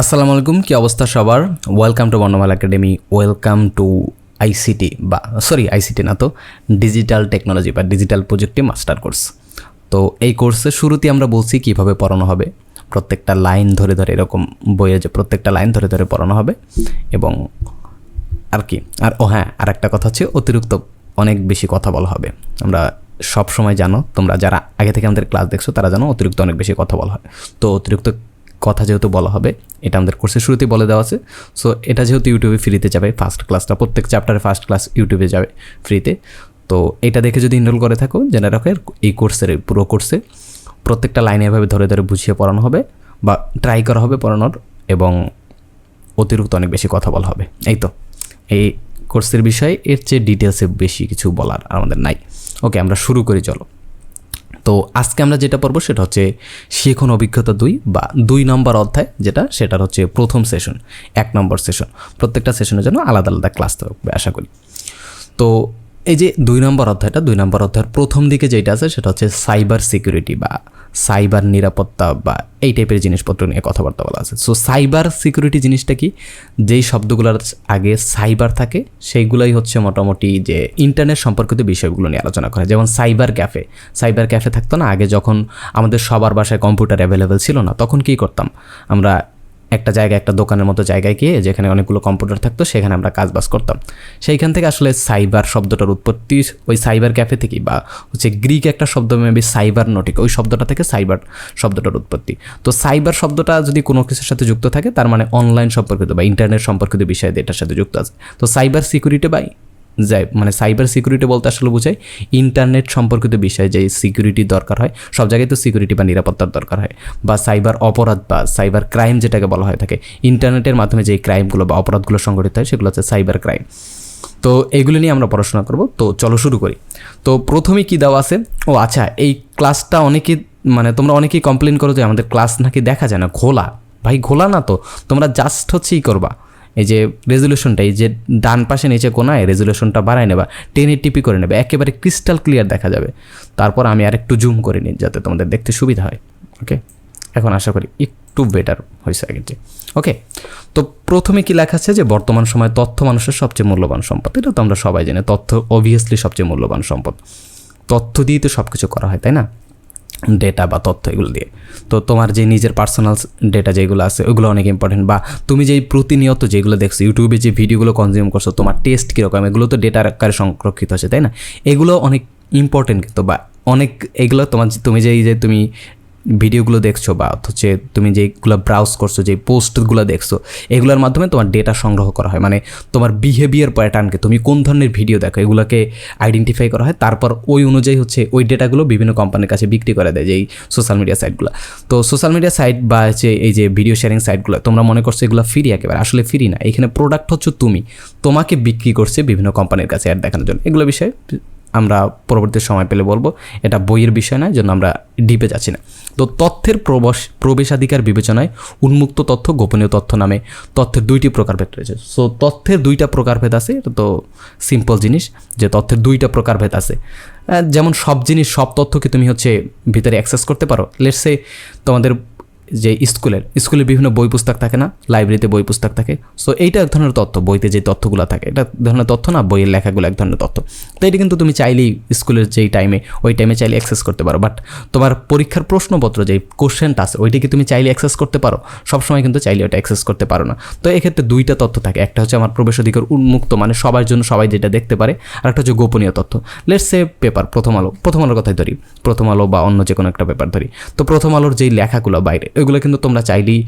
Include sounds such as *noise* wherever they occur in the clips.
আসসালামু আলাইকুম, কি অবস্থা সবার? Welcome to Barnamala academy welcome to ICT বা সরি আইসিটি না তো ডিজিটাল টেকনোলজি বা ডিজিটাল প্রযুক্তি মাস্টার কোর্স তো এই কোর্সের শুরুতে আমরা বলছি কীভাবে পড়ানো হবে। প্রত্যেকটা লাইন ধরে ধরে এরকম বইয়ে যে প্রত্যেকটা লাইন ধরে ধরে পড়ানো হবে এবং আর কি। আর, ও হ্যাঁ আর একটা কথা হচ্ছে অতিরিক্ত অনেক বেশি কথা বলা হবে। আমরা সব সময় জানো, তোমরা যারা আগে থেকে আমাদের ক্লাস দেখছ, তারা জানো অতিরিক্ত অনেক বেশি কথা বলা হয়। তো অতিরিক্ত কথা যেহেতু বলা হবে, এটা আমাদের কোর্সের শুরুতেই বলে দেওয়া আছে। সো এটা যেহেতু ইউটিউবে ফ্রিতে যাবে ফার্স্ট ক্লাসটা প্রত্যেক চ্যাপ্টারে ফার্স্ট ক্লাস ইউটিউবে যাবে ফ্রিতে তো এটা দেখে যদি ইনরোল করে থাকো, জেনে রাখো এই কোর্সের পুরো কোর্সে প্রত্যেকটা লাইনে এভাবে ধরে ধরে বুঝিয়ে পড়ানো হবে বা ট্রাই করা হবে পড়ানোর এবং অতিরিক্ত অনেক বেশি কথা বলা হবে। এই তো, এই কোর্সের বিষয়ে এর চেয়ে ডিটেলসে বেশি কিছু বলার আমাদের নাই। ওকে আমরা শুরু করি, চলো। তো আজকে আমরা যেটা পড়ব সেটা হচ্ছে শেখন অভিজ্ঞতা দুই বা দুই নম্বর অধ্যায়, যেটা সেটার হচ্ছে প্রথম সেশন এক নম্বর সেশন প্রত্যেকটা সেশনের জন্য আলাদা আলাদা ক্লাস থাকবে, আশা করি। তো এই যে দুই নম্বর অধ্যায়টা, দুই নম্বর অধ্যায়ের প্রথম দিকে যেটা আছে সেটা হচ্ছে সাইবার সিকিউরিটি বা সাইবার নিরাপত্তা বা এই টাইপের জিনিসপত্র নিয়ে কথাবার্তা বলা আছে। সো সাইবার সিকিউরিটি জিনিসটা কি? যেই শব্দগুলোর আগে সাইবার থাকে, সেইগুলোই হচ্ছে মোটামুটি যে ইন্টারনেট সম্পর্কিত বিষয়গুলো নিয়ে আলোচনা করা। যেমন সাইবার ক্যাফে সাইবার ক্যাফে থাকতো না, আগে যখন আমাদের সবার বাসায় কম্পিউটার অ্যাভেলেবেল ছিল না, তখন কী করতাম? আমরা একটা জায়গায়, একটা দোকানের মতো জায়গায় গিয়ে যেখানে অনেকগুলো কম্পিউটার থাকতো, সেখানে আমরা কাজ বাজ করতাম। সেইখান থেকে আসলে সাইবার শব্দটার উৎপত্তি ওই সাইবার ক্যাফে থেকেই বা হচ্ছে গ্রিক একটা শব্দ মেবি সাইবার নটিক ওই শব্দটা থেকে সাইবার শব্দটার উৎপত্তি। তো সাইবার শব্দটা যদি কোনো কিছুর সাথে যুক্ত থাকে, তার মানে অনলাইন সম্পর্কিত বা ইন্টারনেট সম্পর্কিত বিষয় এটার সাথে যুক্ত আছে। তো সাইবার সিকিউরিটি বা যায় মানে সাইবার সিকিউরিটি বলতে আসলে বোঝায় ইন্টারনেট সম্পর্কিত বিষয়ে যে সিকিউরিটি দরকার হয়, সব জায়গায় তো সিকিউরিটি বা নিরাপত্তার দরকার হয় বা সাইবার অপরাধ বা সাইবার ক্রাইম যেটাকে বলা হয় থাকে ইন্টারনেটের মাধ্যমে যে ক্রাইমগুলো বা অপরাধগুলো সংঘটিত হয় সেগুলো হচ্ছে সাইবার ক্রাইম তো এইগুলো নিয়ে আমরা পড়াশোনা করব, তো চলো শুরু করি। তো প্রথমেই কী দেওয়া আছে? ও আচ্ছা এই ক্লাসটা অনেকেই মানে তোমরা অনেকেই কমপ্লেন করো যে আমাদের ক্লাস নাকি দেখা যায় না, ঘোলা। ভাই ঘোলা না তো, তোমরা জাস্ট হচ্ছেই করবা। এই যে রেজলিউশনটা এই যে ডান পাশে নিচে কোনায় রেজলিউশনটা বাড়ায় নেবা, টেনে টিপি করে নেবে, একেবারে ক্রিস্টাল ক্লিয়ার দেখা যাবে। তারপর আমি আর একটু জুম করে নিই যাতে তোমাদের দেখতে সুবিধা হয় ওকে এখন আশা করি একটু বেটার হয়েছে আগের যে ওকে তো প্রথমে কি লেখা আছে যে বর্তমান সময়ে তথ্য মানুষের সবচেয়ে মূল্যবান সম্পদ? এটা তো আমরা সবাই জানি, তথ্য অবভিয়াসলি সবচেয়ে মূল্যবান সম্পদ। তথ্য দিয়েই তো সব কিছু করা হয়, তাই না? ডেটা বা তথ্য এগুলো দিয়ে। তো তোমার যে নিজের পার্সোনাল ডেটা যেগুলো আছে, ওগুলো অনেক ইম্পর্টেন্ট বা তুমি যেই প্রতিনিয়ত যেগুলো দেখছ ইউটিউবে যে ভিডিওগুলো কনজিউম করছ, তোমার টেস্ট কীরকম, এগুলো তো ডেটার আকারে সংরক্ষিত আছে, তাই না? এগুলো অনেক ইম্পর্টেন্ট কিন্তু বা অনেক এগুলো তোমার তুমি যেই যে, তুমি ভিডিওগুলো দেখছ বা হচ্ছে তুমি যেগুলো ব্রাউজ করছ, যে পোস্টগুলো দেখছ, এগুলোর মাধ্যমে তোমার ডেটা সংগ্রহ করা হয়। মানে তোমার বিহেভিয়ার প্যাটার্নকে তুমি কোন ধরনের ভিডিও দেখো, এগুলোকে আইডেন্টিফাই করা হয়। তারপর ওই অনুযায়ী হচ্ছে ওই ডেটাগুলো বিভিন্ন কোম্পানির কাছে বিক্রি করে দেয়, যেই সোশ্যাল মিডিয়া সাইটগুলো তো সোশ্যাল মিডিয়া সাইট বা হচ্ছে এই যে ভিডিও শেয়ারিং সাইটগুলো তোমরা মনে করছ এগুলো ফ্রি একেবারে, আসলে ফ্রি না। এখানে প্রোডাক্ট হচ্ছে তুমি। তোমাকে বিক্রি করছে বিভিন্ন কোম্পানির কাছে অ্যাড দেখানোর জন্য। এগুলো বিষয়ে আমরা পরবর্তী সময় পেলে বলব, এটা বইয়ের বিষয় নয় জন্য আমরা ডিপে যাচ্ছি না। তো তথ্যের প্রবেশ, প্রবেশাধিকার বিবেচনায় উন্মুক্ত তথ্য, গোপনীয় তথ্য নামে তথ্যের দুইটি প্রকারভেদ রয়েছে। সো তথ্যের দুইটা প্রকারভেদ আছে, এটা তো সিম্পল জিনিস যে তথ্যের দুইটা প্রকারভেদ আছে। যেমন সব জিনিস, সব তথ্যকে তুমি হচ্ছে ভিতরে অ্যাক্সেস করতে পারো? লেটসে তোমাদের যে স্কুলের স্কুলে বিভিন্ন বই পুস্তক থাকে না, লাইব্রেরিতে বই পুস্তক থাকে। সো এইটা এক ধরনের তথ্য, বইতে যে তথ্যগুলো থাকে। এটা ধরনের তথ্য না, বইয়ের লেখাগুলো এক ধরনের তথ্য। তো এটা কিন্তু তুমি চাইলেই স্কুলের যেই টাইমে ওই টাইমে চাইলে অ্যাক্সেস করতে পারো। বাট তোমার পরীক্ষার প্রশ্নপত্র যে কোশ্চেনটা আছে, ওইটা কি তুমি চাইলে অ্যাক্সেস করতে পারো? সবসময় কিন্তু চাইলে ওটা অ্যাক্সেস করতে পারো না। তো এক্ষেত্রে দুইটা তথ্য থাকে। একটা হচ্ছে আমার প্রবেশ অধিকার উন্মুক্ত মানে সবার জন্য সবাই যেটা দেখতে পারে। আর একটা হচ্ছে গোপনীয় তথ্য। লেটস সে পেপার প্রথম আলো। প্রথম আলোর কথাই ধরি। প্রথম আলো বা অন্য যে কোনো একটা পেপার ধরি। তো প্রথম আলোর যেই লেখাগুলো বাইরে ওইগুলো কিন্তু তোমরা চাইলেই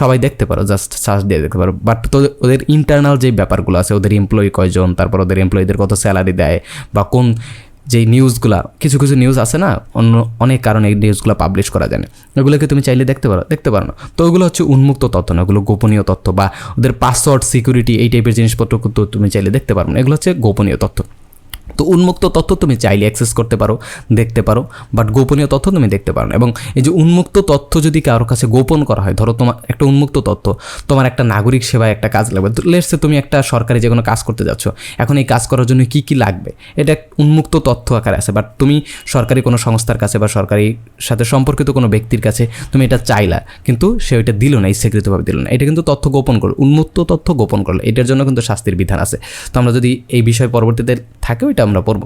সবাই দেখতে পারো জাস্ট সার্চ দিয়ে দেখতে পারো। বাট তো ওদের ইন্টারনাল যে ব্যাপারগুলো আছে, ওদের এমপ্লয়ি কয়জন, তারপর ওদের এমপ্লয়ীদের কত স্যালারি দেয়, বা কোন যেই নিউজগুলা কিছু কিছু নিউজ আছে না, অন্য অনেক কারণে এই নিউজগুলো পাবলিশ করা যায় না। ওগুলোকে তুমি চাইলে দেখতে পারো দেখতে পারো না। তো ওগুলো হচ্ছে উন্মুক্ত তথ্য না, ওগুলো গোপনীয় তথ্য, বা ওদের পাসওয়ার্ড সিকিউরিটি এই টাইপের জিনিসপত্র কিন্তু তুমি চাইলে দেখতে পারো না। এগুলো হচ্ছে গোপনীয় তথ্য। তো উন্মুক্ত তথ্য তুমি চাইলে অ্যাক্সেস করতে পারো, দেখতে পারো বাট গোপনীয় তথ্য তুমি দেখতে পারো এবং এই যে উন্মুক্ত তথ্য যদি কারোর কাছে গোপন করা হয়, ধরো তোমার একটা উন্মুক্ত তথ্য, তোমার একটা নাগরিক সেবায় একটা কাজ লাগবে লেটসে তুমি একটা সরকারি যে কোনো কাজ করতে যাচ্ছ, এখন এই কাজ করার জন্য কী কী লাগবে? এটা উন্মুক্ত তথ্য আকারে আছে বাট তুমি সরকারি কোনো সংস্থার কাছে বা সরকারি সাথে সম্পর্কিত কোনো ব্যক্তির কাছে তুমি এটা চাইলা, কিন্তু সে ওইটা দিল না, ইচ্ছাকৃতভাবে দিল না। এটা কিন্তু তথ্য গোপন করল, উন্মুক্ত তথ্য গোপন করল, এটার জন্য কিন্তু শাস্তির বিধান আছে। তো আমরা যদি এই বিষয় পরবর্তীতে থাকে, ওইটা আমরা পড়ব।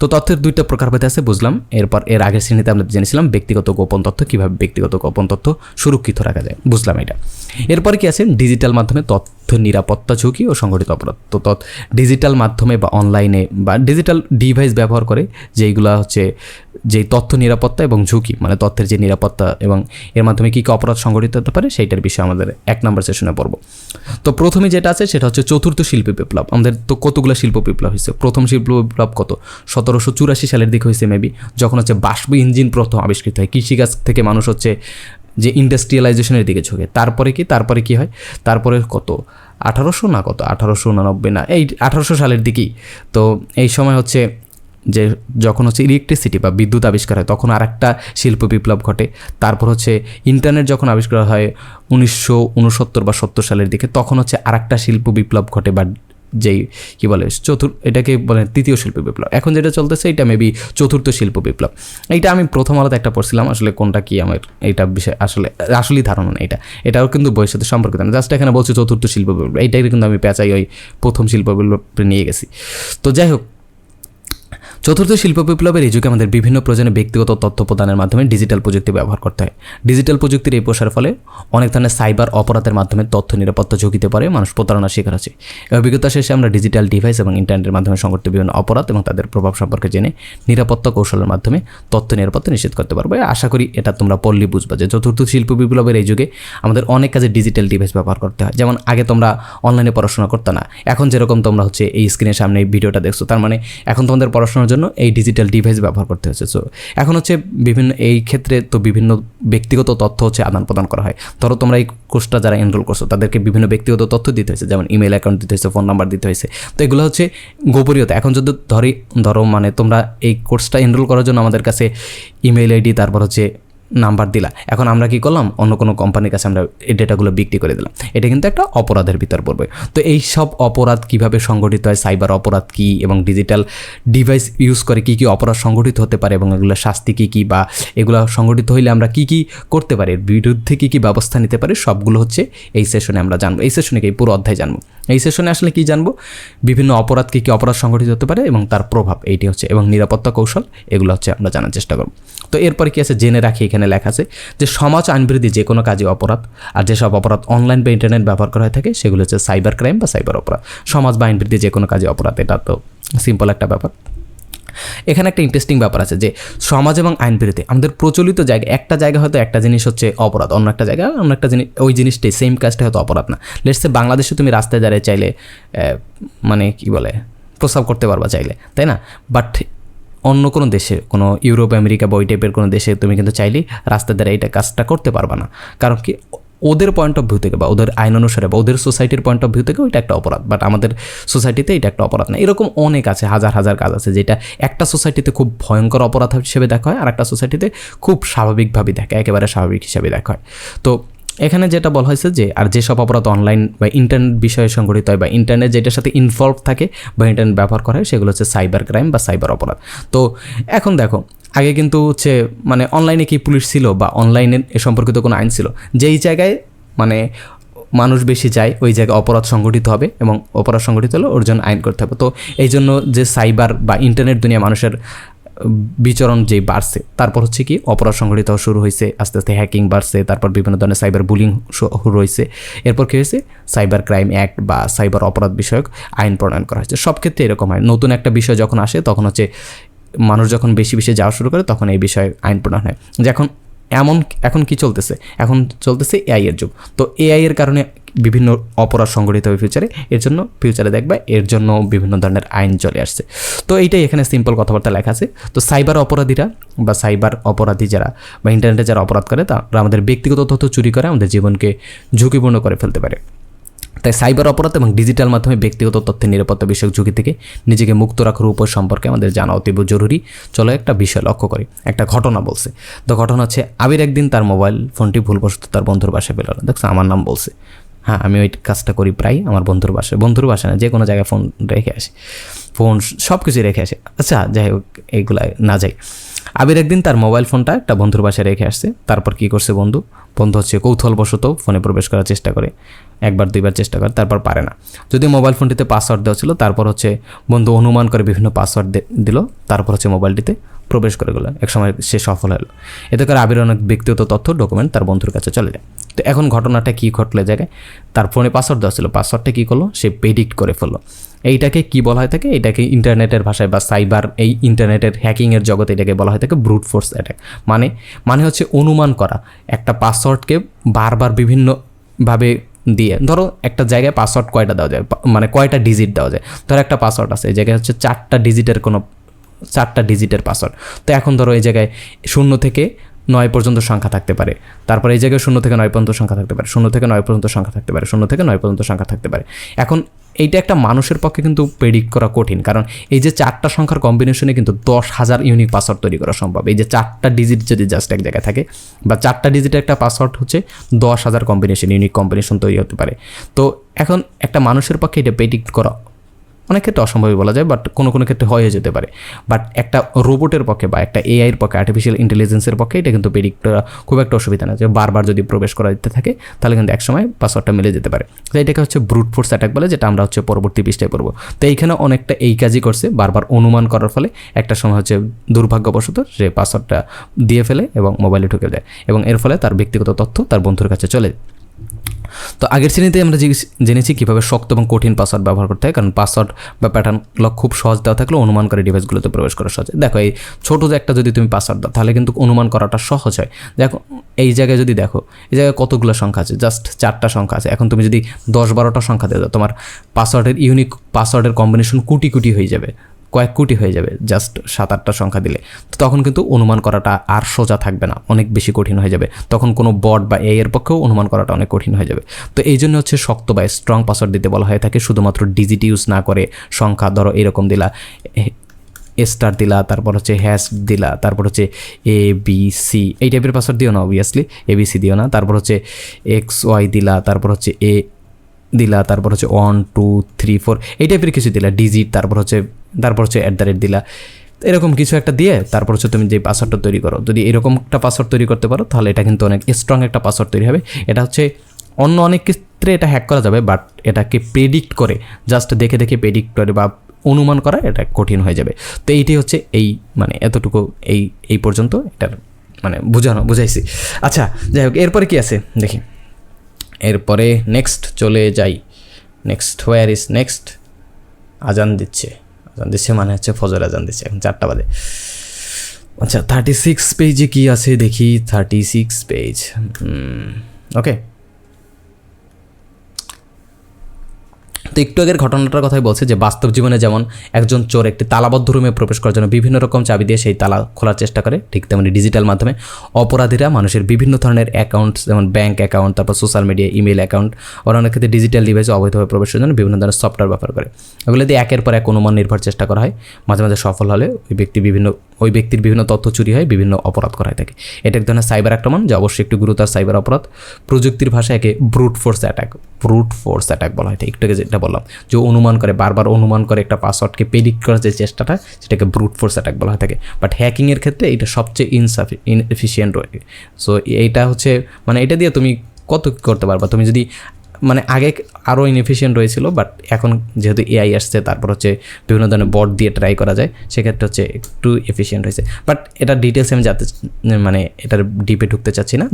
তো তথ্যের দুইটা প্রকারভেদ আছে, বুঝলাম। এরপর এর আগের শ্রেণীতে আমরা জেনেছিলাম ব্যক্তিগত গোপন তথ্য, কীভাবে ব্যক্তিগত গোপন তথ্য সুরক্ষিত রাখা যায়, বুঝলাম এটা। এরপর কি আছে? ডিজিটাল মাধ্যমে তথ্য নিরাপত্তা ঝুঁকি ও সংগঠিত অপরাধ। তো তৎ ডিজিটাল মাধ্যমে বা অনলাইনে বা ডিজিটাল ডিভাইস ব্যবহার করে যেইগুলো হচ্ছে যেই তথ্য নিরাপত্তা এবং ঝুঁকি মানে তথ্যের যে নিরাপত্তা এবং এর মাধ্যমে কী কী অপরাধ সংগঠিত হতে পারে সেইটার বিষয়ে আমাদের এক নম্বর সেশনে পড়ব। তো প্রথমে যেটা আছে সেটা হচ্ছে চতুর্থ শিল্প বিপ্লব। আমাদের তো কতগুলো শিল্প বিপ্লব হয়েছে? প্রথম শিল্প বিপ্লব কত? সতেরোশো চুরাশি সালের দিকে হয়েছে মেবি যখন হচ্ছে বাষ্প ইঞ্জিন প্রথম আবিষ্কৃত হয়। কৃষিকাজ থেকে মানুষ হচ্ছে যে ইন্ডাস্ট্রিয়ালাইজেশনের দিকে ঝোঁকে। তারপরে কি? তারপরে কি হয়? তারপরে কত? আঠারোশো না কত? আঠারোশো উনানব্বই না, এই আঠারোশো সালের দিকেই। তো এই সময় হচ্ছে যে যখন হচ্ছে ইলেকট্রিসিটি বা বিদ্যুৎ আবিষ্কার হয়, তখন আর একটা শিল্প বিপ্লব ঘটে। তারপর হচ্ছে ইন্টারনেট যখন আবিষ্কার হয় উনিশশো উনসত্তর বা সত্তর সালের দিকে, তখন হচ্ছে আর একটা শিল্প বিপ্লব ঘটে বা যেই, কী বলে, চতুর, এটাকে বলে তৃতীয় শিল্প বিপ্লব। এখন যেটা চলতেছে, এটা মেবি চতুর্থ শিল্প বিপ্লব। এইটা আমি প্রথম আলাদা একটা পড়ছিলাম, আসলে কোনটা কি আমার এটা বিষয় আসলে, আসলেই ধারণা নেই এটা। এটাও কিন্তু সাথে সম্পর্কিত না। জাস্ট এখানে বলছে চতুর্থ শিল্প বিপ্লব। এইটাকে কিন্তু আমি পেঁচাই ওই প্রথম শিল্প বিপ্লব নিয়ে গেছি। তো যাই হোক চতুর্থ শিল্প বিপ্লবের এই যুগে আমাদের বিভিন্ন প্রয়োজনে ব্যক্তিগত তথ্য প্রদানের মাধ্যমে ডিজিটাল প্রযুক্তি ব্যবহার করতে হয়। ডিজিটাল প্রযুক্তির এই প্রসার ফলে অনেক ধরনের সাইবার অপরাধের মাধ্যমে তথ্য নিরাপত্তা ঝুঁকিতে পারে মানুষ প্রতারণার শিকার হচ্ছে। এই অভিজ্ঞতা শেষে আমরা ডিজিটাল ডিভাইস এবং ইন্টারনেটের মাধ্যমে সংঘটিত বিভিন্ন অপরাধ এবং তাদের প্রভাব সম্পর্কে জেনে নিরাপত্তা কৌশলের মাধ্যমে তথ্য নিরাপত্তা নিশ্চিত করতে পারব। আশা করি এটা তোমরা পড়লি বুঝবা যে চতুর্থ শিল্প বিপ্লবের এই যুগে আমাদের অনেক কাজে ডিজিটাল ডিভাইস ব্যবহার করতে হয়। যেমন আগে তোমরা অনলাইনে পড়াশোনা করতে না, এখন যেরকম তোমরা হচ্ছে এই স্ক্রিনের সামনে এই ভিডিওটা দেখছ, তার মানে এখন তোমাদের পড়াশোনার জন্য এই ডিজিটাল ডিভাইস ব্যবহার করতে হচ্ছে। সো এখন হচ্ছে বিভিন্ন, এই ক্ষেত্রে তো বিভিন্ন ব্যক্তিগত তথ্য হচ্ছে আদান প্রদান করা হয়। ধরো তোমরা এই কোর্সটা যারা এনরোল করছ, তাদেরকে বিভিন্ন ব্যক্তিগত তথ্য দিতে হয়েছে, যেমন ইমেল অ্যাকাউন্ট দিতে হয়েছে ফোন নাম্বার দিতে হয়েছে। তো এগুলো হচ্ছে গোপনীয়তা। এখন যদি ধরি, ধরো মানে তোমরা এই কোর্সটা এনরোল করার জন্য আমাদের কাছে ইমেল আইডি তারপর হচ্ছে নাম্বার দিলা। এখন আমরা কি করলাম? অন্য কোনো কোম্পানির কাছে আমরা এই ডেটাগুলো বিক্রি করে দিলাম। এটা কিন্তু একটা অপরাধের ভিতর পড়বে। তো এই সব অপরাধ কীভাবে সংগঠিত হয়? সাইবার অপরাধ কী? এবং ডিজিটাল ডিভাইস ইউজ করে কী কী অপরাধ সংগঠিত হতে পারে? এবং এগুলো শাস্তি কী কী? বা এগুলো সংগঠিত হইলে আমরা কী কী করতে পারি? এর বিরুদ্ধে কী কী ব্যবস্থা নিতে পারি? সবগুলো হচ্ছে এই সেশনে আমরা জানব। এই সেশনে কি? পুরো অধ্যায় জানব। এই সেশনে আসলে কি জানব? বিভিন্ন অপরাধ কী কী অপরাধ সংগঠিত হতে পারে? এবং তার প্রভাব, এইটি হচ্ছে। এবং নিরাপত্তা কৌশল, এগুলো হচ্ছে আমরা জানার চেষ্টা করব। তো এরপরে কি আছে? জেনে রাখি এখানে লেখা আছে যে সমাজ আইনবিরোধী যে কোনো কাজে অপরাধ আর যেসব অপরাধ অনলাইন বা ইন্টারনেট ব্যবহার করা হয়ে থাকে, সেগুলো হচ্ছে সাইবার ক্রাইম বা সাইবার অপরাধ। সমাজ বা আইনবিরোধী যে কোনো কাজে অপরাধ, এটা তো সিম্পল একটা ব্যাপার। এখানে একটা ইন্টারেস্টিং ব্যাপার আছে যে সমাজ এবং আইন বিরোধী আমাদের প্রচলিত জায়গা, একটা জায়গা হয়তো একটা জিনিস হচ্ছে অপরাধ, অন্য একটা জায়গা, অন্য একটা জিনিস, ওই জিনিসটাই সেম কাজটা হয়তো অপরাধ না। লেটসে বাংলাদেশে তুমি রাস্তায় দাঁড়িয়ে চাইলে মানে কি বলে প্রস্তাব করতে পারবা চাইলে, তাই না? বাট অন্য কোনো দেশে, কোনো ইউরোপ, আমেরিকা বা ওই টাইপের কোনো দেশে তুমি কিন্তু চাইলেই রাস্তায় দ্বারা এটা কাজটা করতে পারবা না। কারণ কি, ওদের পয়েন্ট অফ ভিউ থেকে বা ওদের আইন অনুসারে বা ওদের সোসাইটির পয়েন্ট অফ ভিউ থেকে ওইটা একটা অপরাধ বাট আমাদের সোসাইটিতে এটা একটা অপরাধ না। এরকম অনেক আছে, হাজার হাজার কাজ আছে যেটা একটা সোসাইটিতে খুব ভয়ঙ্কর অপরাধ হিসেবে দেখা হয় আর একটা সোসাইটিতে খুব স্বাভাবিকভাবেই দেখা একেবারে স্বাভাবিক হিসাবে দেখা হয়। তো এখানে যেটা বলা হয়েছে যে, আর যেসব অপরাধ অনলাইন বা ইন্টারনেট বিষয়ে সংঘটিত হয় বা ইন্টারনেট যেটার সাথে ইনভলভ থাকে বা ইন্টারনেট ব্যবহার করা হয়, সেগুলো হচ্ছে সাইবার ক্রাইম বা সাইবার অপরাধ। তো এখন দেখো, আগে কিন্তু হচ্ছে মানে অনলাইনে কি পুলিশ ছিল বা অনলাইনে এ সম্পর্কিত কোনো আইন ছিল, যেই জায়গায় মানে মানুষ বেশি যায়, ওই জায়গায় অপরাধ সংগঠিত হবে এবং অপরাধ সংগঠিত হলে ওর জন্য আইন করতে হবে। তো এই জন্য যে সাইবার বা ইন্টারনেট দুনিয়া মানুষের বিচরণ যে বাড়ছে, তারপর হচ্ছে কি অপরাধ সংঘটিত শুরু হয়েছে, আস্তে আস্তে হ্যাকিং বাড়ছে, তারপর বিভিন্ন ধরনের সাইবার বুলিং শুরু হয়েছে এরপর কী হয়েছে? সাইবার ক্রাইম অ্যাক্ট বা সাইবার অপরাধ বিষয়ক আইন প্রণয়ন করা হয়েছে। সব ক্ষেত্রে এরকম হয়। নতুন একটা বিষয় যখন আসে, তখন হচ্ছে মানুষ যখন বেশি বেশি যাওয়া শুরু করে, তখন এই বিষয়ে আইন প্রণয়ন হয়। যখন এমন এখন কি চলতেছে? এখন চলতেছে এআই এর যুগ। তো এআই এর কারণে বিভিন্ন অপরাধ সংগঠিত হবে ফিউচারে এর জন্য ফিউচারে দেখবা এর জন্য বিভিন্ন ধরনের আইন চলে আসছে। তো এইটাই এখানে সিম্পল কথাবার্তা লেখা আছে। তো সাইবার অপরাধীরা বা সাইবার অপরাধী যারা বা ইন্টারনেটে যারা অপরাধ করে, তারা আমাদের ব্যক্তিগত তথ্য চুরি করে, আমাদের জীবনকে ঝুঁকিপূর্ণ করে ফেলতে পারে। তাই সাইবার অপরাধ এবং ডিজিটাল মাধ্যমে ব্যক্তিগত তথ্যের নিরাপত্তা বিষয়ক ঝুঁকি থেকে নিজেকে মুক্ত রাখার উপায় সম্পর্কে আমাদের জানা অতীব জরুরি। চলো একটা বিষয় লক্ষ্য করি। একটা ঘটনা বলছে। তো ঘটনা হচ্ছে, আবির একদিন তার মোবাইল ফোনটি ভুলবশত তার বন্ধুর বাসায় পেল না। দেখছ, আমার নাম বলছে। হ্যাঁ আমি ওই কাজটা করি প্রায় আমার বন্ধুর বাসায়। বন্ধুর বাসায় না যে কোনো জায়গায় ফোন রেখে আসি। ফোন সব কিছুই রেখে আসে। আচ্ছা যাই হোক এইগুলা না যাই। আবির একদিন তার মোবাইল ফোনটা একটা বন্ধুর বাসায় রেখে আসছে। তারপর কি করছে বন্ধু? বন্ধু হচ্ছে কৌতূহলবশত ফোনে প্রবেশ করার চেষ্টা করে। একবার, দুইবার চেষ্টা করে, তারপর পারে না। যদি মোবাইল ফোনটিতে পাসওয়ার্ড দেওয়া ছিল, তারপর হচ্ছে বন্ধু অনুমান করে বিভিন্ন পাসওয়ার্ড দিল, তারপর হচ্ছে মোবাইলটিতে প্রবেশ করে গেল। একসময় সে সফল হলো। এতে করে আবির অনেক ব্যক্তিগত তথ্য ডকুমেন্ট তার বন্ধুর কাছে চলে যায়। তো এখন ঘটনাটা কী ঘটলে জায়গায়? তার ফোনে পাসওয়ার্ড দেওয়া ছিল। পাসওয়ার্ডটা কী করল? সে প্রেডিক্ট করে ফেলল। এইটাকে কি বলা হয় থাকে এটাকে ইন্টারনেটের ভাষায় বা সাইবার এই ইন্টারনেটের হ্যাকিংয়ের জগতে এটাকে বলা হয় থাকে ব্রুট ফোর্স অ্যাটাক মানে মানে হচ্ছে অনুমান করা। একটা পাসওয়ার্ডকে বারবার বিভিন্নভাবে দিয়ে। ধরো একটা জায়গায় পাসওয়ার্ড কয়টা দেওয়া যায়? মানে কয়টা ডিজিট দেওয়া যায়? ধরো একটা পাসওয়ার্ড আছে, এই জায়গায় হচ্ছে চারটা ডিজিটের কোনো, চারটা ডিজিটের পাসওয়ার্ড তো এখন ধরো এই জায়গায় শূন্য থেকে নয় পর্যন্ত সংখ্যা থাকতে পারে। তারপর এই জায়গায় শূন্য থেকে নয় পর্যন্ত সংখ্যা থাকতে পারে, শূন্য থেকে নয় পর্যন্ত সংখ্যা থাকতে পারে, শূন্য থেকে নয় পর্যন্ত সংখ্যা থাকতে পারে। এখন এইটা একটা মানুষের পক্ষে কিন্তু প্রেডিক্ট করা কঠিন, কারণ এই যে চারটা সংখ্যার কম্বিনেশনে কিন্তু দশ হাজার ইউনিক পাসওয়ার্ড তৈরি করা সম্ভব। এই যে চারটা ডিজিট যদি জাস্ট এক জায়গায় থাকে, বা চারটা ডিজিটের একটা পাসওয়ার্ড হচ্ছে দশ হাজার কম্বিনেশন ইউনিক কম্বিনেশন তৈরি হতে পারে। তো এখন একটা মানুষের পক্ষে এটা প্রেডিক্ট করা অনেক ক্ষেত্রে অসম্ভবই বলা যায় বাট কোনো কোনো ক্ষেত্রে হয়ে যেতে পারে। বাট একটা রোবটের পক্ষে বা একটা এআইয়ের পক্ষে আর্টিফিশিয়াল ইন্টেলিজেন্সের পক্ষে, এটা কিন্তু করা খুব একটা অসুবিধা না। যে বারবার যদি প্রবেশ করা যেতে থাকে, তাহলে কিন্তু একসময় পাসওয়ার্ডটা মিলে যেতে পারে। তো এটাকে হচ্ছে ব্রুট ফোর্স অ্যাটাক বলে, যেটা আমরা হচ্ছে পরবর্তী পৃষ্ঠায় পড়ব। তো এইখানে অনেকটা এই কাজই করছে, বারবার অনুমান করার ফলে একটা সময় হচ্ছে দুর্ভাগ্যবশত সে পাসওয়ার্ডটা দিয়ে ফেলে এবং মোবাইলে ঢুকে যায়। এবং এর ফলে তার ব্যক্তিগত তথ্য তার বন্ধুর কাছে চলে যায়। তো আগের শ্রেণীতে আমরা জেনেছি কীভাবে শক্ত এবং কঠিন পাসওয়ার্ড ব্যবহার করতে হয়, কারণ পাসওয়ার্ড বা প্যাটার্ন লক খুব সহজ দেওয়া থাকলে অনুমান করে ডিভাইসগুলোতে প্রবেশ করা সহজ। দেখো, এই ছোটো যে একটা যদি তুমি পাসওয়ার্ড দাও, তাহলে কিন্তু অনুমান করাটা সহজ হয়। দেখো, এই জায়গায় যদি দেখো, এই জায়গায় কতগুলো সংখ্যা আছে? জাস্ট চারটা সংখ্যা আছে। এখন তুমি যদি দশ বারোটা সংখ্যা দিয়ে দাও, তোমার পাসওয়ার্ডের ইউনিক পাসওয়ার্ডের কম্বিনেশন কুটি কুটি হয়ে যাবে। কয়েক কোটি হয়ে যাবে জাস্ট সাত আটটা সংখ্যা দিলে। তো তখন কিন্তু অনুমান করাটা আর সোজা থাকবে না, অনেক বেশি কঠিন হয়ে যাবে। তখন কোনো বট বা এর পক্ষেও অনুমান করাটা অনেক কঠিন হয়ে যাবে। তো এই জন্য হচ্ছে শক্ত বা স্ট্রং পাসওয়ার্ড দিতে বলা হয়ে থাকে, শুধুমাত্র ডিজিট ইউজ না করে সংখ্যা, ধরো এরকম দিলা স্টার দিলা, তারপর হচ্ছে হ্যাশ দিলা, তারপর হচ্ছে এ বি সি এই টাইপের পাসওয়ার্ড দিও না অবভিয়াসলি এ বি সি দিও না। তারপর হচ্ছে এক্স ওয়াই দিলা, তারপর হচ্ছে এ দিলা, তারপর হচ্ছে ওয়ান টু থ্রি ফোর এই টাইপের কিছু দিলা ডিজিট তারপর হচ্ছে তারপর হচ্ছে অ্যাট দ্য রেট দিলা। এরকম কিছু একটা দিয়ে তারপর হচ্ছে তুমি যে পাসওয়ার্ডটা তৈরি করো। যদি এরকম একটা পাসওয়ার্ড তৈরি করতে পারো, তাহলে এটা কিন্তু অনেক স্ট্রং একটা পাসওয়ার্ড তৈরি হবে। এটা হচ্ছে অন্য অনেক ক্ষেত্রে এটা হ্যাক করা যাবে বাট এটাকে প্রেডিক্ট করে জাস্ট দেখে দেখে প্রেডিক্ট করে বা অনুমান করা এটা কঠিন হয়ে যাবে। তো এইটি হচ্ছে এই মানে এতটুকু এই এই পর্যন্ত এটার মানে বোঝানো, বুঝাইছি। আচ্ছা যাই হোক, এরপরে কি আছে? দেখি। এরপরে নেক্সট চলে যাই। নেক্সট হোয়ার ইজ নেক্সট আজান দিচ্ছে। আজান দিচ্ছে মানে হচ্ছে ফজর আজান দিচ্ছে এখন চারটা বাজে। আচ্ছা থার্টি সিক্স পেজে কী আছে দেখি থার্টি সিক্স পেজ ওকে তো একটু আগের ঘটনাটার কথাই বলছে যে বাস্তব জীবনে যেমন একজন চোর একটি তালাবদ্ধ রুমে প্রবেশ করার জন্য বিভিন্ন রকম চাবি দিয়ে সেই তালা খোলার চেষ্টা করে, ঠিক তেমনি ডিজিটাল মাধ্যমে। অপরাধীরা মানুষের বিভিন্ন ধরনের অ্যাকাউন্ট যেমন ব্যাঙ্ক অ্যাকাউন্ট তারপর সোশ্যাল মিডিয়া ইমেল অ্যাকাউন্ট ওরা অনেক ক্ষেত্রে ডিজিটাল ডিভাইসে অবৈধভাবে প্রবেশের জন্য বিভিন্ন ধরনের সফটওয়্যার ব্যবহার করে। এগুলো দিয়ে একের পর এক অনুমান নির্ভর চেষ্টা করা হয়। মাঝে মাঝে সফল হলে ওই ব্যক্তি বিভিন্ন ওই ব্যক্তির বিভিন্ন তথ্য চুরি হয়, বিভিন্ন অপরাধ করা হয় থাকে এটা এক ধরনের সাইবার আক্রমণ, যা অবশ্যই একটি গুরুতর সাইবার অপরাধ। প্রযুক্তির ভাষায় একে brute force attack brute force attack বলা হয়। একটু যেটা বললাম, যে অনুমান করে, বারবার অনুমান করে একটা পাসওয়ার্ডকে প্রেডিক্ট করার যে চেষ্টাটা, সেটাকে ব্রুট ফোর্স অ্যাটাক বলা হয় থাকে বাট হ্যাকিংয়ের ক্ষেত্রে এটা সবচেয়ে ইনসাফি ইনএফিসিয়েন্ট সো এইটা হচ্ছে মানে এটা দিয়ে তুমি কত করতে পারবা? তুমি যদি মানে আগে আরও ইনএফিসিয়েন্ট রয়েছিল বাট এখন যেহেতু এআই আসছে, তারপর হচ্ছে বিভিন্ন ধরনের বট দিয়ে ট্রাই করা যায়, সেক্ষেত্রে হচ্ছে একটু এফিসিয়েন্ট হয়েছে। বাট এটা ডিটেলস আমি যাতে মানে এটার ডিপে ঢুকতে চাচ্ছি না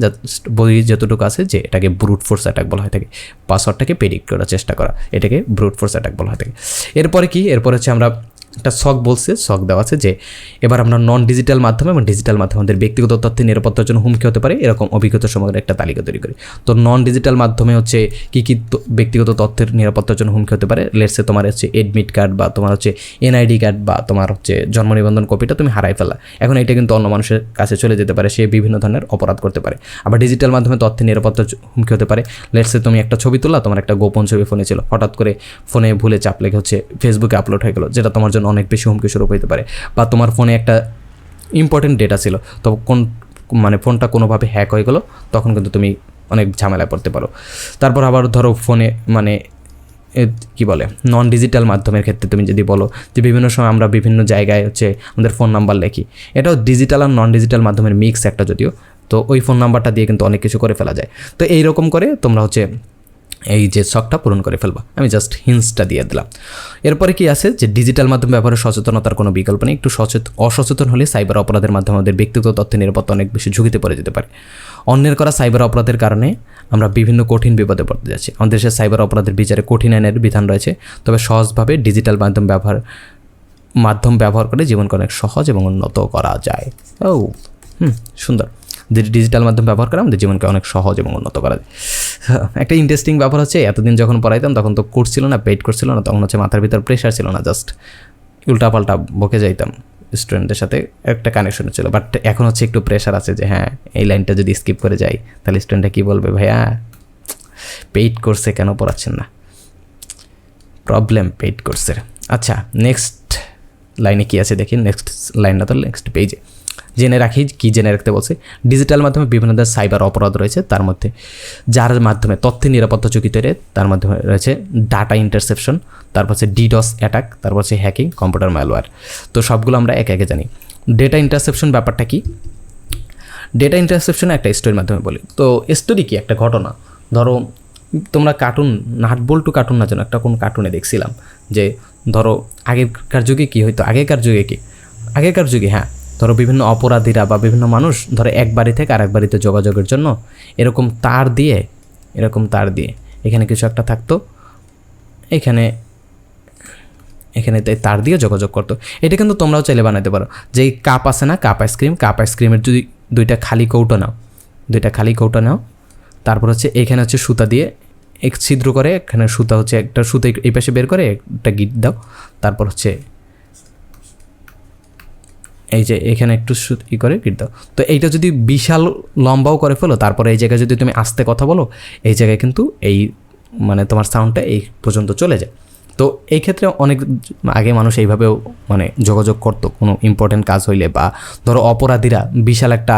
বই যতটুকু আছে যে এটাকে ব্রুট ফোর্স অ্যাটাক বলা হয় থাকে পাসওয়ার্ডটাকে প্রেডিক্ট করার চেষ্টা করা, এটাকে ব্রুট ফোর্স অ্যাটাক বলা হয় থাকে এরপরে কি? এরপর হচ্ছে আমরা একটা শখ বলছে, শখ দেওয়া আছে যে এবার আমরা নন ডিজিটাল মাধ্যমে এবং ডিজিটাল মাধ্যমে আমাদের ব্যক্তিগত তথ্যের নিরাপত্তার জন্য হুমকি হতে পারে, এরকম অভিজ্ঞতা সমগ্র একটা তালিকা তৈরি করি। তো নন ডিজিটাল মাধ্যমে হচ্ছে কী কী ব্যক্তিগত তথ্যের নিরাপত্তার জন্য হুমকি হতে পারে লেটসে তোমার হচ্ছে এডমিট কার্ড বা তোমার হচ্ছে এনআইডি কার্ড বা তোমার হচ্ছে জন্ম নিবন্ধন কপিটা তুমি হারাই ফেলা। এখন এটা কিন্তু অন্য মানুষের কাছে চলে যেতে পারে, সে বিভিন্ন ধরনের অপরাধ করতে পারে। আবার ডিজিটাল মাধ্যমে তথ্যের নিরাপত্তার হুমকি হতে পারে লেটসে তুমি একটা ছবি তোলা তোমার একটা গোপন ছবি ফোনে ছিল, হঠাৎ করে ফোনে ভুলে চাপ লেগে হচ্ছে ফেসবুকে আপলোড হয়ে গেলো, যেটা তোমার জন্য অনেক বেশি হুমকি স্বরূপ হতে পারে। বা তোমার ফোনে একটা ইম্পর্টেন্ট ডেটা ছিল, তো কোন মানে ফোনটা কোনোভাবে হ্যাক হয়ে গেলো, তখন কিন্তু তুমি অনেক ঝামেলায় পড়তে পারো। তারপর আবার ধরো ফোনে মানে কি বলে নন ডিজিটাল মাধ্যমের ক্ষেত্রে তুমি যদি বলো যে বিভিন্ন সময় আমরা বিভিন্ন জায়গায় হচ্ছে আমাদের ফোন নাম্বার লেখি, এটাও ডিজিটাল আর নন ডিজিটাল মাধ্যমের মিক্স একটা যদিও, তো ওই ফোন নাম্বারটা দিয়ে কিন্তু অনেক কিছু করে ফেলা যায়। তো এই রকম করে তোমরা হচ্ছে এই যে শখটা পূরণ করে ফেলবা। আমি জাস্ট হিন্সটা দিয়ে দিলাম। এরপরে কি আছে? যে ডিজিটাল মাধ্যম ব্যবহারের সচেতনতার কোনো বিকল্প নেই। একটু সচেত, অসচেতন হলে সাইবার অপরাধের মাধ্যমে আমাদের ব্যক্তিগত তথ্যের নিরাপত্তা অনেক বেশি ঝুঁকিতে পড়ে যেতে পারে। অন্যের করা সাইবার অপরাধের কারণে আমরা বিভিন্ন কঠিন বিপদে পড়তে যাচ্ছি। আমাদের দেশে সাইবার অপরাধের বিচারে কঠিন আইনের বিধান রয়েছে। তবে সহজভাবে ডিজিটাল মাধ্যম ব্যবহার মাধ্যম ব্যবহার করে জীবনকে অনেক সহজ এবং উন্নত করা যায়। ও, হুম, সুন্দর। ডিজিটাল মাধ্যম ব্যবহার করে আমাদের জীবনকে অনেক সহজ এবং উন্নত করা যায়। *laughs* একটা ইন্টারেস্টিং ব্যাপার হচ্ছে, এতদিন যখন পড়াইতাম, তখন তো কোর্স ছিল না পেইড কোর্স ছিল না, তখন হচ্ছে মাথার ভিতর প্রেশার ছিল না জাস্ট উল্টাপাল্টা বকে যাইতাম স্টুডেন্টদের সাথে, একটা কানেকশন ছিল। বাট এখন হচ্ছে একটু প্রেশার আছে যে হ্যাঁ এই লাইনটা যদি স্কিপ করে যাই, তাহলে স্টুডেন্টটা কী বলবে? ভাইয়া পেইড কোর্সে কেন পড়াচ্ছেন না? প্রবলেম পেইড কোর্সের আচ্ছা নেক্সট লাইনে কি আছে দেখি? নেক্সট লাইনটা তো নেক্সট পেজে জেনে রাখি, কি জেনে রাখতে বলছে? ডিজিটাল মাধ্যমে বিভিন্ন ধরনের সাইবার অপরাধ রয়েছে তার মধ্যে। যার মাধ্যমে তথ্যের নিরাপত্তা ঝুঁকি তৈরি, তার মাধ্যমে রয়েছে ডাটা ইন্টারসেপশন তারপর হচ্ছে ডিডস অ্যাটাক তারপর হচ্ছে হ্যাকিং কম্পিউটার ম্যালওয়্যার তো সবগুলো আমরা একে একে জানি। ডেটা ইন্টারসেপশন ব্যাপারটা কি? ডেটা ইন্টারসেপশন একটা স্টোরির মাধ্যমে বলি। তো স্টোরি কি? একটা ঘটনা। ধরো, তোমরা কার্টুন নাট বল্টু কার্টুন না যেন একটা কোন কার্টুনে দেখছিলাম যে, ধরো, আগেকার যুগে কী হইতো? আগেকার যুগে কি? আগেকার যুগে হ্যাঁ। ধরো বিভিন্ন অপরাধীরা বা বিভিন্ন মানুষ ধরো এক বাড়ি থেকে আরেক বাড়িতে যোগাযোগের জন্য এরকম তার দিয়ে, এরকম তার দিয়ে এখানে কিছু একটা থাকতো, এখানে এখানে তার দিয়ে যোগাযোগ করতো। এটা কিন্তু তোমরাও চাইলে বানাতে পারো। যে কাপ আছে না, কাপ আইসক্রিম কাপ আইসক্রিমের যদি দুইটা খালি কৌটো নাও, দুইটা খালি কৌটো নাও, তারপর হচ্ছে এখানে হচ্ছে সুতা দিয়ে এক ছিদ্র করে, এখানে সুতা হচ্ছে একটা সুতা এই পাশে বের করে, একটা গিট দাও, তারপর হচ্ছে এই যে এখানে একটু ই করে গিট দাও। তো এইটা যদি বিশাল লম্বাও করে ফেলো, তারপরে এই জায়গায় যদি তুমি আস্তে কথা বলো, এই জায়গায় কিন্তু এই মানে তোমার সাউন্ডটা এই পর্যন্ত চলে যায়। তো এই ক্ষেত্রে অনেক আগে মানুষ এইভাবেও মানে যোগাযোগ করতো, কোনো ইম্পর্টেন্ট কাজ হইলে বা ধরো অপরাধীরা বিশাল একটা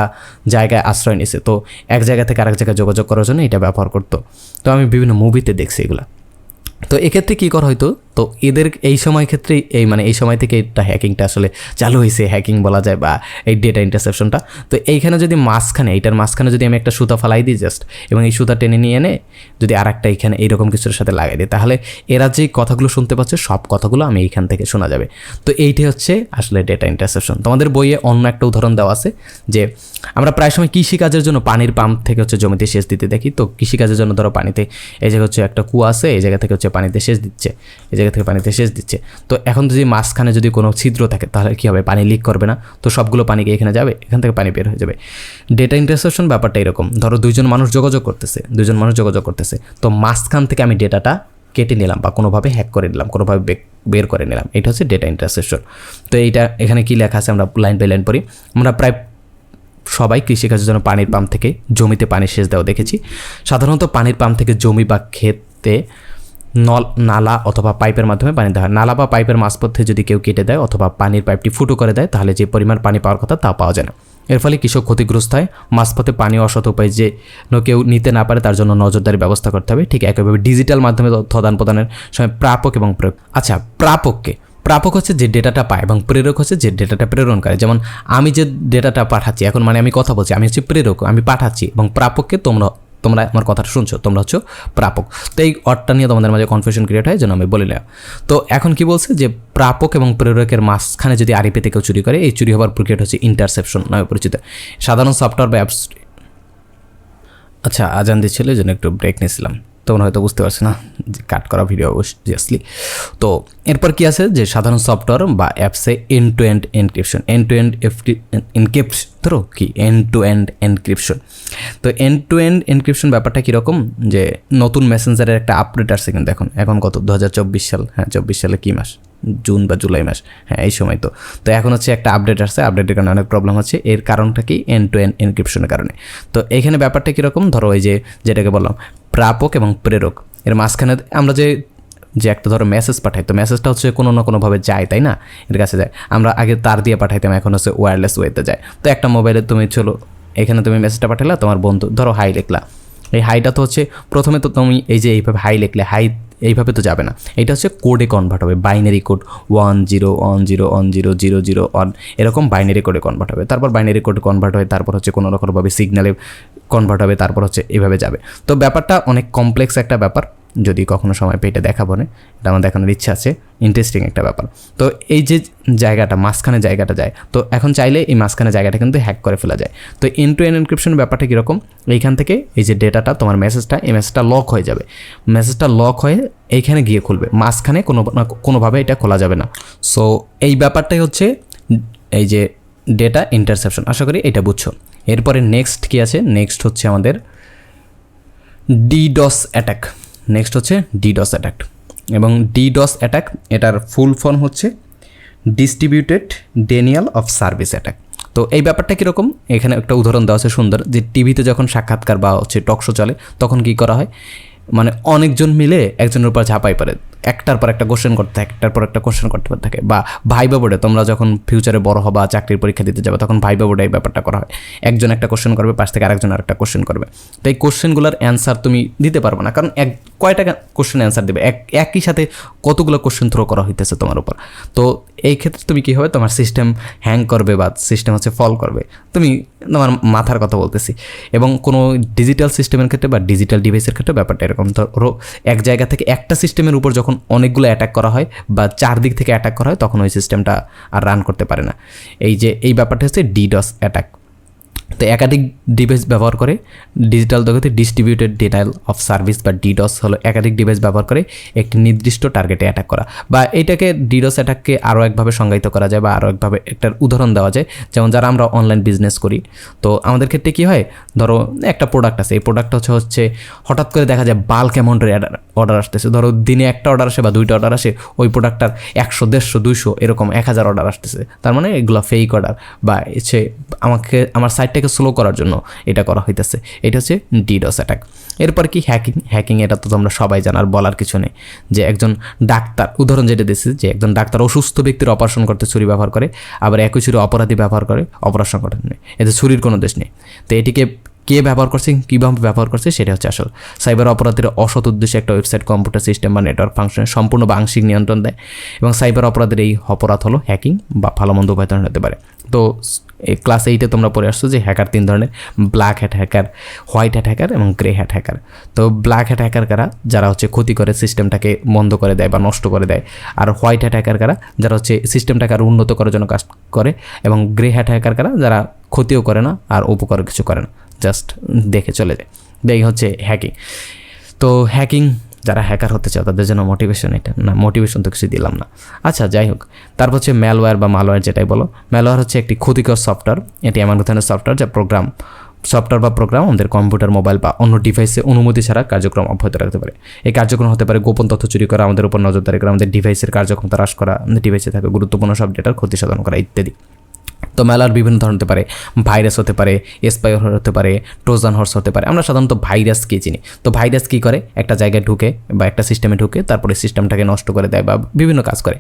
জায়গায় আশ্রয় নিছে, তো এক জায়গা থেকে আরেক জায়গায় যোগাযোগ করার জন্য এটা ব্যবহার করতো। তো আমি বিভিন্ন মুভিতে দেখছি এগুলা। তো এক্ষেত্রে কী করা হয়তো তো এদের এই সময় ক্ষেত্রে এই মানে এই সময় থেকে এটা হ্যাকিংটা আসলে চালু হয়েছে হ্যাকিং বলা যায় বা এই ডেটা ইন্টারসেপশনটা তো এইখানে যদি মাঝখানে, এইটার মাঝখানে যদি আমি একটা সুতা ফালাই দিই জাস্ট এবং এই সুতা টেনে নিয়ে এনে যদি আর একটা এইখানে এইরকম কিছুর সাথে লাগাই দিই, তাহলে এরা যে কথাগুলো শুনতে পাচ্ছে, সব কথাগুলো আমি এইখান থেকে শোনা যাবে। তো এইটাই হচ্ছে আসলে ডেটা ইন্টারসেপশন তোমাদের বইয়ে অন্য একটা উদাহরণ দেওয়া আছে যে আমরা প্রায় সময় কৃষিকাজের জন্য পানির পাম্প থেকে হচ্ছে জমিতে সেচ দিতে দেখি। তো কৃষিকাজের জন্য ধরো পানিতে এই জায়গায় হচ্ছে একটা কুয়া আছে, এই জায়গা থেকে হচ্ছে পানিতে সেচ দিচ্ছে, এই জায়গা থেকে পানিতে সেচ দিচ্ছে। তো এখন যদি মাঝখানে যদি কোনো ছিদ্র থাকে, তাহলে কী হবে? পানি লিক করবে না। তো সবগুলো পানি গিয়ে এখানে যাবে? এখান থেকে পানি বের হয়ে যাবে। ডেটা ইন্টারসেপশন ব্যাপারটা এরকম। ধরো দুইজন মানুষ যোগাযোগ করতেছে দুজন মানুষ যোগাযোগ করতেছে। তো মাঝখান থেকে আমি ডেটাটা কেটে নিলাম বা কোনোভাবে হ্যাক করে নিলাম, কোনোভাবে বের করে নিলাম। এটা হচ্ছে ডেটা ইন্টারসেপশন তো এইটা এখানে কি লেখা আছে? আমরা লাইন বাই লাইন পড়ি। আমরা প্রায় সবাই কৃষিকাজের জন্য পানির পাম্প থেকে জমিতে পানি সেচ দেওয়া দেখেছি। সাধারণত পানির পাম্প থেকে জমি বা ক্ষেতে নল, নালা অথবা পাইপের মাধ্যমে পানি দেওয়া হয়। নালা বা পাইপের মাঝপথে যদি কেউ কেটে দেয় অথবা পানির পাইপটি ফুটো করে দেয়, তাহলে যে পরিমাণ পানি পাওয়ার কথা তা পাওয়া যায় না। এর ফলে কৃষক ক্ষতিগ্রস্ত হয়। মাঝপথে পানি অসৎ উপায় যে কেউ নিতে না পারে, তার জন্য নজরদারি ব্যবস্থা করতে হবে। ঠিক একইভাবে ডিজিটাল মাধ্যমে তথ্য আদান প্রদানের সময় প্রাপক এবং প্রয়োগ আচ্ছা প্রাপককে। প্রাপক হচ্ছে যে ডেটাটা পায় এবং প্রেরক হচ্ছে যে ডেটাটা প্রেরণ করে যেমন আমি যে ডেটাটা পাঠাচ্ছি, এখন মানে আমি কথা বলছি, আমি হচ্ছে প্রেরক, আমি পাঠাচ্ছি এবং প্রাপককে তোমরা তোমরা আমার কথাটা শুনছো, তোমরা হচ্ছে প্রাপক। তো এই অর্ডটা নিয়ে তোমাদের মাঝে কনফিউশন ক্রিয়েট হয় যেন আমি বলে নিলাম তো এখন কি বলছে যে প্রাপক এবং প্রেরকের মাঝখানে যদি আরিপিতে কেউ চুরি করে, এই চুরি হওয়ার প্রক্রিয়াটা হচ্ছে ইন্টারসেপশন নামে পরিচিত। সাধারণ সফটওয়্যার বা অ্যাপস আচ্ছা আজান দিচ্ছিল, এই জন্য একটু ব্রেক নিয়েছিলাম। তো তখন হয়তো বুঝতে পারছি না, যে কাট করা ভিডিও অবভিয়াসলি তো এরপর কি আছে যে সাধারণ সফটওয়্যার বা অ্যাপসে end to end encryption end to end encryption ধরো কি? এন্ড টু এন্ড এনক্রিপশন তো এন্ড টু এন্ড এনক্রিপশন ব্যাপারটা কীরকম? যে নতুন মেসেঞ্জারের একটা আপডেট আসছে কিন্তু এখন। এখন কত? দু হাজার চব্বিশ সাল। হ্যাঁ চব্বিশ সালে কী মাস? জুন বা জুলাই মাস। হ্যাঁ এই সময় তো। তো এখন হচ্ছে একটা আপডেট আসছে। আপডেটের কারণে অনেক প্রবলেম হচ্ছে। এর কারণটা কি? এন্ড টু এন্ড এনক্রিপশনের কারণে। তো এখানে ব্যাপারটা কীরকম? ধরো ওই যে যেটাকে বললাম, প্রাপক এবং প্রেরক। এর মাঝখানে আমরা যে যে একটা ধরো মেসেজ পাঠাই তো মেসেজটা হচ্ছে কোনো না কোনোভাবে যায়, তাই না? এর কাছে যায়। আমরা আগে তার দিয়ে পাঠাইতাম, এখন হচ্ছে ওয়্যারলেস ওয়েতে যায়। তো একটা মোবাইলে তুমি চলো, এখানে তুমি মেসেজটা পাঠালা তোমার বন্ধু, ধরো হাই লিখলা। এই হাইটা তো হচ্ছে প্রথমে তো তুমি এই যে এইভাবে হাই লিখলে হাই এইভাবে তো যাবে না। এটা হচ্ছে কোডে কনভার্ট হবে। Binary code one zero one zero one zero zero zero one এরকম বাইনারি কোডে কনভার্ট হবে। তারপর বাইনারি কোডে কনভার্ট হয়, তারপর হচ্ছে কোনো রকমভাবে সিগনালে কনভার্ট হবে, তারপর হচ্ছে এইভাবে যাবে। তো ব্যাপারটা অনেক কমপ্লেক্স একটা ব্যাপার। যদি কখনো সময় পেয়ে দেখাবো না এটা আমার দেখানোর ইচ্ছা আছে। ইন্টারেস্টিং একটা ব্যাপার। তো এই যে জায়গাটা, মাঝখানে জায়গাটা যায়, তো এখন চাইলে এই মাঝখানে জায়গাটা কিন্তু হ্যাক করে ফেলা যায়। তো এন টু এন এনক্রিপশন ব্যাপারটা কীরকম? এইখান থেকে এই যে ডেটাটা তোমার মেসেজটা এই মেসেজটা লক হয়ে যাবে। মেসেজটা লক হয়ে এইখানে গিয়ে খুলবে। মাঝখানে কোনো না কোনোভাবে এটা খোলা যাবে না। সো এই ব্যাপারটাই হচ্ছে এই যে ডেটা ইন্টারসেপশন আশা করি এটা বুঝছ। এরপরে নেক্সট কী আছে? নেক্সট হচ্ছে আমাদের ডিডস অ্যাটাক নেক্সট হচ্ছে ডিডস অ্যাটাক এবং ডিডস অ্যাটাক এটার ফুল ফর্ম হচ্ছে distributed denial of service attack তো এই ব্যাপারটা কীরকম? এখানে একটা উদাহরণ দেওয়া আছে সুন্দর, যে টিভিতে যখন সাক্ষাৎকার বা হচ্ছে টকশো চলে, তখন কি করা হয়? মানে অনেকজন মিলে একজনের উপর ঝাঁপাই পারে একটার পর একটা কোশ্চেন করতে থাকে, একটার পর একটা কোশ্চেন করতে থাকে। বা ভাইবা বোর্ডে তোমরা যখন ফিউচারে বড় হবা, চাকরির পরীক্ষা দিতে যাবে, তখন ভাইবা বোর্ডে এই ব্যাপারটা করা হয়। একজন একটা কোশ্চেন করবে, পাশ থেকে আরেকজন আরেকটা কোশ্চেন করবে। তো এই কোশ্চেনগুলোর অ্যান্সার তুমি দিতে পারবে না, কারণ এক, কয়টা কোশ্চেন অ্যান্সার দেবে? এক, একই সাথে কতগুলো কোশ্চেন থ্রো করা হইতেছে তোমার উপর। তো এই ক্ষেত্রে তুমি কী হবে? তোমার সিস্টেম হ্যাং করবে বা সিস্টেম হচ্ছে ফল করবে। তুমি তোমার মাথার কথা বলতেছি। এবং কোনো ডিজিটাল সিস্টেমের ক্ষেত্রে বা ডিজিটাল ডিভাইসের ক্ষেত্রে ব্যাপারটা এরকম ধরো এক জায়গা থেকে একটা সিস্টেমের উপর যখন অনেকগুলো অ্যাটাক করা হয় বা চারদিক থেকে অ্যাটাক করা হয়, তখন ওই সিস্টেমটা আর রান করতে পারে না। এই যে, এই ব্যাপারটা হচ্ছে ডিডস অ্যাটাক তো একাধিক ডিভাইস ব্যবহার করে ডিজিটাল জগতে ডিস্ট্রিবিউটেড ডিনাইল অফ সার্ভিস বা ডিডস হলো একাধিক ডিভাইস ব্যবহার করে একটি নির্দিষ্ট টার্গেটে অ্যাটাক করা। বা এটাকে ডিডস অ্যাটাককে আরও একভাবে সংজ্ঞায়িত করা যায় বা আরও একভাবে একটা উদাহরণ দেওয়া যায়। যেমন যারা আমরা অনলাইন বিজনেস করি, তো আমাদের ক্ষেত্রে কী হয়? ধরো একটা প্রোডাক্ট আছে, এই প্রোডাক্ট হচ্ছে হচ্ছে হঠাৎ করে দেখা যায় বাল্ক অ্যামাউন্টের অর্ডার আসতেছে। ধরো দিনে একটা অর্ডার আসে বা দুইটা অর্ডার আসে, ওই প্রোডাক্টটার একশো, দেড়শো, দুইশো এরকম এক হাজার অর্ডার আসতেছে। তার মানে এগুলো ফেক অর্ডার বা হচ্ছে আমাকে আমার সাইটটাকে স্লো করার জন্য এটা করা হইতেছে। এটা হচ্ছে ডিডস অ্যাটাক এরপর কি হ্যাকিং হ্যাকিং এটা তো তোমরা সবাই জানার বলার কিছু নেই। যে একজন ডাক্তার, উদাহরণ যেটা দিচ্ছে যে একজন ডাক্তার অসুস্থ ব্যক্তির অপারেশন করতে ছুরি ব্যবহার করে, আবার একই ছুরি অপরাধী ব্যবহার করে অপারেশন করতে নেই এতে ছুরির কোনো দেশ নেই। তো এটিকে কে ব্যবহার করছে কীভাবে ব্যবহার করছে, সেটা হচ্ছে আসল। সাইবার অপরাধের অসৎ উদ্দেশ্যে একটা ওয়েবসাইট কম্পিউটার সিস্টেম বা নেটওয়ার্ক ফাংশনে সম্পূর্ণ বা আংশিক নিয়ন্ত্রণ দেয় এবং সাইবার অপরাধের এই অপরাধ হলো হ্যাকিং বা ভালো মন্দ উপায় ধরনের হতে পারে। তো ক্লাস এইটে তোমরা পড়ে আসছো যে হ্যাকার তিন ধরনের black hat hacker white hat hacker এবং গ্রে হ্যাট হ্যাকার তো ব্ল্যাক হ্যাট হ্যাকার কারা? যারা হচ্ছে ক্ষতি করে সিস্টেমটাকে বন্ধ করে দেয় বা নষ্ট করে দেয়। আর হোয়াইট হ্যাট হ্যাকার কারা? যারা হচ্ছে সিস্টেমটাকে আরও উন্নত করার জন্য কাজ করে এবং গ্রে হ্যাট হ্যাকার কারা? যারা ক্ষতিও করে না আর উপকার কিছু করে না। জাস্ট দেখে চলে যায়। এই হচ্ছে হ্যাকিং তো হ্যাকিং যারা হ্যাকার হতে চাও, তাদের জন্য মোটিভেশন এটা। না মোটিভেশন তো কিছু দিলাম না। আচ্ছা যাই হোক। তারপর হচ্ছে ম্যালওয়্যার বা মালওয়্যার যেটাই বলো। ম্যালওয়্যার হচ্ছে একটি ক্ষতিকর সফটওয়্যার এটি এমন ধরনের সফটওয়্যার যা প্রোগ্রাম সফটওয়্যার বা প্রোগ্রাম আমাদের কম্পিউটার মোবাইল বা অন্য ডিভাইসে অনুমতি ছাড়া কার্যক্রম অব্যাহত রাখতে পারে। এই কার্যক্রম হতে পারে গোপন তথ্য চুরি করা, আমাদের উপর নজরদারি করা, আমাদের ডিভাইসের কার্যক্ষমতা হ্রাস করা ডিভাইসে থাকে গুরুত্বপূর্ণ সব ডেটার ক্ষতি সাধন করা ইত্যাদি। তো মেলার বিভিন্ন ধরনের হতে পারে, ভাইরাস হতে পারে স্পাইর হতে পারে, ট্রোজান হর্স হতে পারে। আমরা সাধারণত ভাইরাস কে চিনি। তো ভাইরাস কী করে? একটা জায়গায় ঢুকে বা একটা সিস্টেমে ঢুকে তারপরে সিস্টেমটাকে নষ্ট করে দেয় বা বিভিন্ন কাজ করে।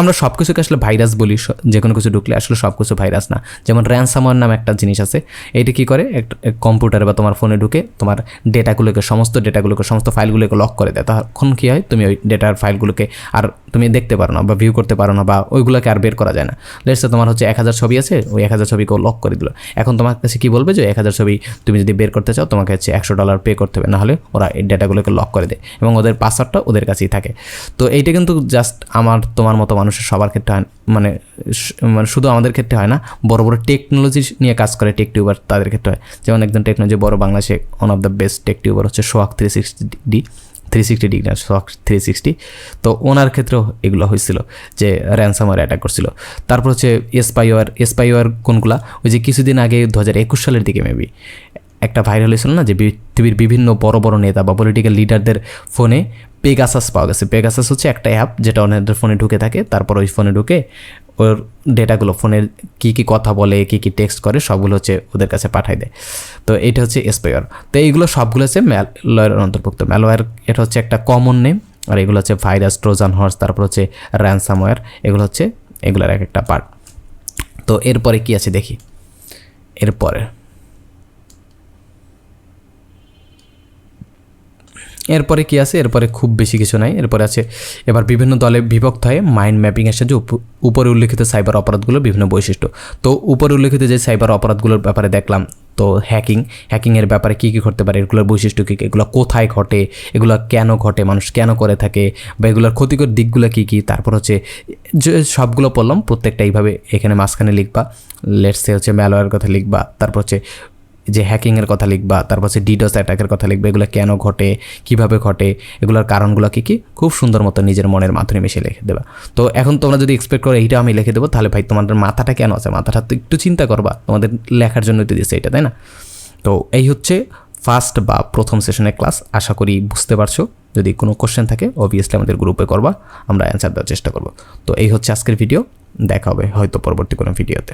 আমরা সব কিছুকে আসলে ভাইরাস বলি যে কোনো কিছু ঢুকলে আসলে সব কিছু ভাইরাস না। যেমন র্যানসামার নামে একটা জিনিস আছে, এইটা কী করে? একটা কম্পিউটারে বা তোমার ফোনে ঢুকে তোমার ডেটাগুলোকে সমস্ত ডেটাগুলোকে সমস্ত ফাইলগুলোকে লক করে দেয়। তখন কী হয়? তুমি ওই ডেটার ফাইলগুলোকে আর তুমি দেখতে পারো না বা ভিউ করতে পারো না বা ওইগুলোকে আর বের করা যায় না। লেটসে তোমার হচ্ছে এক হাজার ছবি আছে ওই এক হাজার ছবিকেও লক করে দিল। এখন তোমার কাছে কি বলবে যে, এক হাজার ছবি তুমি যদি বের করতে চাও, তোমাকে হচ্ছে একশো ডলার পে করতে হবে। নাহলে ওরা এই ডেটাগুলোকে লক করে দেয় এবং ওদের পাসওয়ার্ডটা ওদের কাছেই থাকে। তো এইটা কিন্তু জাস্ট আমার, তোমার মতো মানুষের সবার ক্ষেত্রে হয় মানে মানে শুধু আমাদের ক্ষেত্রে হয় না, বড় বড় টেকনোলজি নিয়ে কাজ করে টেক টিউবার তাদের ক্ষেত্রে হয়। যেমন একজন টেকনোলজি বড় বাংলাদেশে one of the best tech tuber হচ্ছে Sohag three sixty D three sixty degree Sohag three sixty তো ওনার ক্ষেত্রেও এগুলো হয়েছিল যে র্যানসামার অ্যাটাক করছিল। তারপর হচ্ছে এসপাইওয়ার এসপাইওয়ার কোনগুলা? ওই যে কিছুদিন আগে দু হাজার একুশ সালের দিকে মেবি একটা ভাইরাল হয়েছিল না যে পৃথিবীর বিভিন্ন বড় বড় নেতা বা পলিটিক্যাল লিডারদের ফোনে পেগাসাস পাওয়া গেছে। পেগাসাস হচ্ছে একটা অ্যাপ যেটা ওনাদের ফোনে ঢুকে থাকে, তারপর ওই ফোনে ঢুকে ওর ডেটাগুলো, ফোনের কী কী কথা বলে, কী কী টেক্সট করে, সবগুলো হচ্ছে ওদের কাছে পাঠায় দেয়। তো এটা হচ্ছে স্পেয়ার তো এইগুলো সবগুলো হচ্ছে ম্যালওয়্যার অন্তর্ভুক্ত। ম্যালওয়্যার এটা হচ্ছে একটা কমন নেম আর এগুলো হচ্ছে ভাইরাস ট্রোজান হর্স তারপর হচ্ছে র্যানসামওয়্যার এগুলো হচ্ছে, এগুলোর এক একটা পার্ট তো এরপরে কি আছে দেখি? এরপরে। এরপরে কি আছে? এরপরে খুব বেশি কিছু নাই। এরপরে আছে, এবার বিভিন্ন দলে বিভক্ত হয়ে মাইন্ড ম্যাপিংয়ের সাহায্যে উপ- উপরে উল্লেখিত সাইবার অপরাধগুলোর বিভিন্ন বৈশিষ্ট্য। তো উপরে উল্লেখিত যে সাইবার অপরাধগুলোর ব্যাপারে দেখলাম, তো হ্যাকিং হ্যাকিংয়ের ব্যাপারে কী কী ঘটতে পারে? এগুলোর বৈশিষ্ট্য কী কী? এগুলো কোথায় ঘটে? এগুলো কেন ঘটে? মানুষ কেন করে থাকে? বা এগুলোর ক্ষতিকর দিকগুলো কী কী? তারপর হচ্ছে, যে সবগুলো পড়লাম, প্রত্যেকটা এইভাবে এখানে মাঝখানে লিখবা। লেটসে হচ্ছে ম্যালওয়্যার কথা লিখবা। তারপর হচ্ছে যে হ্যাকিংয়ের কথা লিখবা, তারপর হচ্ছে ডিডোস অ্যাটাকের কথা লিখবে, এগুলো কেন ঘটে, কীভাবে ঘটে, এগুলোর কারণগুলো কী কী, খুব সুন্দর মতো নিজের মনের মাধ্যমে মিশে লিখে দেবা। তো এখন তোমরা যদি এক্সপেক্ট করো এইটা আমি লিখে দেবো, তাহলে ভাই তোমাদের মাথাটা কেন আছে? মাথাটা তো একটু চিন্তা করবা, তোমাদের লেখার জন্য তো দিচ্ছে এটা, তাই না? তো এই হচ্ছে ফার্স্ট বা প্রথম সেশনের ক্লাস আশা করি বুঝতে পারছ। যদি কোনো কোশ্চেন থাকে অবভিয়াসলি আমাদের গ্রুপে করবা, আমরা অ্যান্সার দেওয়ার চেষ্টা করব। তো এই হচ্ছে আজকের ভিডিও দেখা হবে হয়তো পরবর্তী কোনো ভিডিওতে